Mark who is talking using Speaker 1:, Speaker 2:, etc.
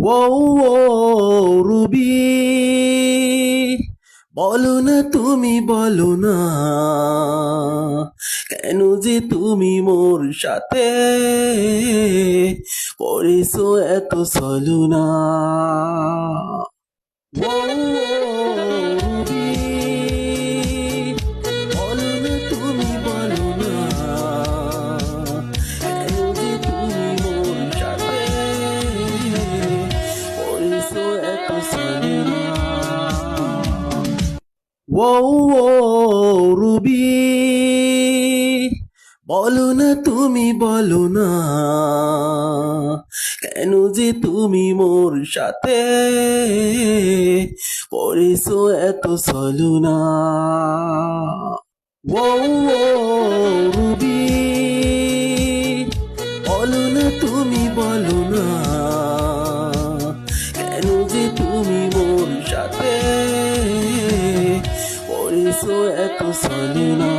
Speaker 1: ও Ruby. বলো না তুমি, বলো না। কেন যে তুমি মোর সাথে করেছ এত সলুনা ও ও রুবি, বলো না তুমি, বলো না। কেন যে তুমি মোর সাথে করেছ এত সলুনা? ও তুমি মোর সাথে। করেছ এত সলুনা